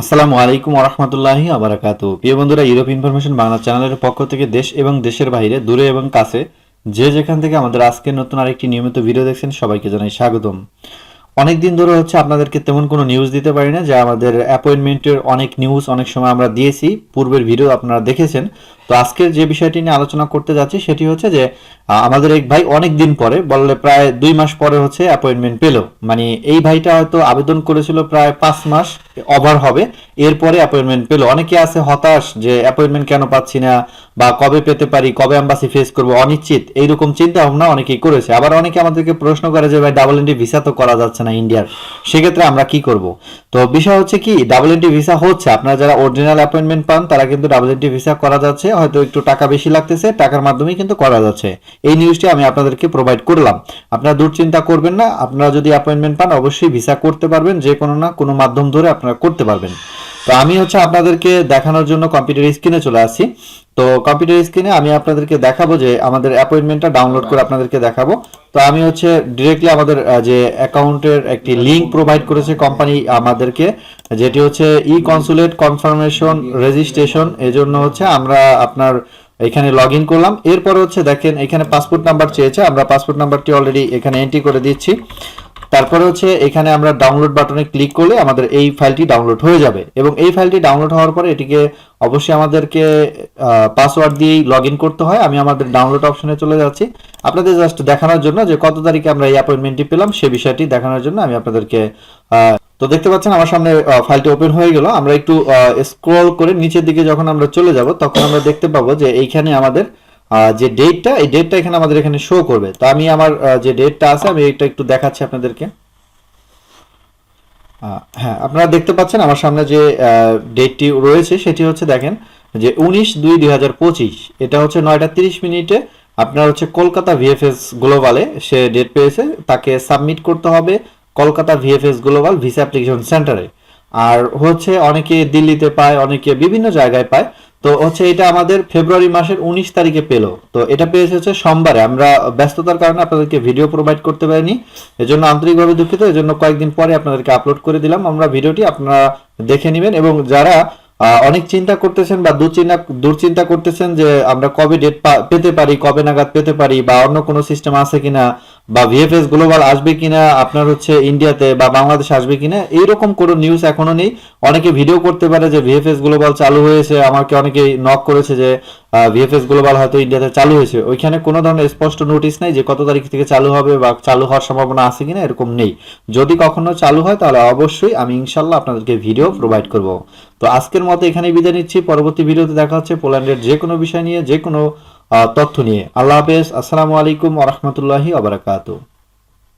আসসালামু আলাইকুম ওরহমতুল্লাহি আবরাকাত প্রিয় বন্ধুরা ইউরোপ ইনফরমেশন বাংলা চ্যানেলের পক্ষ থেকে দেশ এবং দেশের বাইরে, দূরে এবং কাছে, যে যেখান থেকে আমাদের আজকে নতুন আরেকটি নিয়মিত ভিডিও দেখছেন, সবাইকে জানাই স্বাগতম। অনেক দিন ধরে হচ্ছে আপনাদেরকে তেমন কোনো নিউজ দিতে পারি না, যে আমাদের অ্যাপয়েন্টমেন্টের অনেক নিউজ অনেক সময় আমরা দিয়েছি। পূর্বের ভিডিও আপনারা দেখেছেন। তো আজকের যে বিষয়টি নিয়ে আলোচনা করতে যাচ্ছি সেটি হচ্ছে যে আমাদের এক ভাই অনেক দিন পরে, বললে প্রায় দুই মাস পরে হচ্ছে অ্যাপয়েন্টমেন্ট পেল। মানে এই ভাইটা হয়তো আবেদন করেছিল প্রায় পাঁচ মাস ওভার হবে। এরপরে অ্যাপয়েন্টমেন্ট পেল। অনেকে আছে হতাশ যে অ্যাপয়েন্টমেন্ট কেন পাচ্ছি না, বা কবে পেতে পারি, কবে অ্যাম্বাসি ফেস করব, অনিশ্চিত। এইরকম চিন্তা ভাবনা অনেকেই করেছে। আবার অনেকে আমাদেরকে প্রশ্ন করে যে, ভাই ডাবল এন্ট্রি ভিসা তো করা যাচ্ছে না ইন্ডিয়ার সেক্ষেত্রে আমরা কি করব? তো বিষয় হচ্ছে কি ডাবল এন্ট্রি ভিসা হচ্ছে। আপনারা যারা অরিজিনাল অ্যাপয়েন্টমেন্ট পান, তারা কিন্তু ডাবল এন্ট্রি ভিসা করা যাচ্ছে। হয়তো একটু টাকা বেশি লাগতেছে, টাকার মাধ্যমে কিন্তু করা যাচ্ছে। এই নিউজটি আমি আপনাদেরকে প্রোভাইড করলাম। আপনারা দুশ্চিন্তা করবেন না, আপনারা যদি অ্যাপয়েন্টমেন্ট পান, অবশ্যই ভিসা করতে পারবেন যে কোনো না, কোনো মাধ্যম ধরে আপনারা করতে পারবেন। তো আমি হচ্ছে আপনাদেরকে দেখানোর জন্য কম্পিউটার স্ক্রিনে চলে আসি। তো কম্পিউটার স্ক্রিনে আমি আপনাদেরকে দেখাবো যে আমাদের অ্যাপয়েন্টমেন্টটা ডাউনলোড করে আপনাদেরকে দেখাবো। তো আমি হচ্ছে ডিরেক্টলি আমাদের যে অ্যাকাউন্টের একটি লিংক প্রোভাইড করেছে কোম্পানি আমাদেরকে, যেটি হচ্ছে ই কনসুলেট কনফার্মেশন রেজিস্ট্রেশন এজন্য হচ্ছে আমরা আপনার এখানে লগ ইন করলাম। এরপর হচ্ছে দেখেন, এখানে পাসপোর্ট নাম্বার চেয়েছে। আমরা পাসপোর্ট নাম্বারটি অলরেডি এখানে এন্ট্রি করে দিচ্ছি। তারপরে হচ্ছে এখানে আমরা ডাউনলোড বাটনে ক্লিক করলে আমাদের এই ফাইলটি ডাউনলোড হয়ে যাবে এবং এই ফাইলটি ডাউনলোড হওয়ার পরে এটিকে অবশ্যই আমাদেরকে পাসওয়ার্ড দিয়েই লগ করতে হয়। আমি আমাদের ডাউনলোড অপশনে চলে যাচ্ছি। আপনাদের জাস্ট দেখানোর জন্য যে কত তারিখে আমরা এই অ্যাপয়েন্টমেন্টটি পেলাম সে বিষয়টি দেখানোর জন্য আমি আপনাদেরকে তো দেখতে পাচ্ছেন আমার সামনে ফাইলটি ওপেন হয়ে গেল। আমরা একটু স্ক্রল করে নিচের দিকে যখন আমরা চলে যাব, তখন আমরা দেখতে পাবো যে এইখানে আমাদের যে ডেটটা এই ডেটটা এখানে আমাদের এখানে শো করবে। তো আমি আমার যে ডেটটা আছে, আমি এটা একটু দেখাচ্ছি আপনাদেরকে। হ্যাঁ আপনারা দেখতে পাচ্ছেন আমার সামনে যে ডেটটি রয়েছে, সেটি হচ্ছে দেখেন যে উনিশ দুই দুই হাজার পঁচিশ, এটা হচ্ছে নয়টা তিরিশ মিনিটে। আপনার হচ্ছে কলকাতা ভিএফএস গ্লোবালে সে ডেট পেয়েছে, তাকে সাবমিট করতে হবে Kolkata VFS global visa application সেন্টারে আর হচ্ছে অনেকে দিল্লিতে পায়, অনেকে বিভিন্ন জায়গায় পায়। তো হচ্ছে এটা আমাদের ফেব্রুয়ারি মাসের উনিশ তারিখে পেল। তো এটা পেয়েছে হচ্ছে সোমবারে। আমরা ব্যস্ততার কারণে আপনাদেরকে ভিডিও প্রোভাইড করতে পারিনি। এজন্য আন্তরিকভাবে দুঃখিত। এজন্য কয়েকদিন পরে আপনাদেরকে আপলোড করে দিলাম। আমরা ভিডিওটি আপনারা দেখে নেবেন এবং যারা অনেক চিন্তা করতেছেন বা দুশ্চিন্তা দুশ্চিন্তা করতেছেন যে আমরা কবে ডেট পেতে পারি, কবে নাগাদ পেতে পারি বা অন্য কোনো সিস্টেম আছে কিনা বা ভিএফএস গ্লোবাল আসবে কিনা, আপনার হচ্ছে ইন্ডিয়াতে বা বাংলাদেশ আসবে কিনা, এইরকম কোনো নিউজ এখনও নেই। অনেকে ভিডিও করতে পারে যে ভিএফএস গ্লোবাল চালু হয়েছে, আমাকে অনেকে নক করেছে যে ভিএফএস গ্লোবাল হয়তো ইন্ডিয়াতে চালু হয়েছে। ওইখানে কোনো ধরনের স্পষ্ট নোটিশ নেই যে কত তারিখ থেকে চালু হবে বা চালু হওয়ার সম্ভাবনা আছে কিনা, এরকম নেই। যদি কখনো চালু হয়, তাহলে অবশ্যই আমি ইনশাল্লাহ আপনাদেরকে ভিডিও প্রোভাইড করব। তো আজকের মতো এখানেই বিদায় নিচ্ছি। পরবর্তী ভিডিওতে দেখা হচ্ছে পোল্যান্ডের যে কোনো বিষয় নিয়ে যে কোনো তথ্য নিয়ে। আল্লাহ হাফেজ। আসসালামু আলাইকুম আ রহমতুল্লাহি আবরাকাতু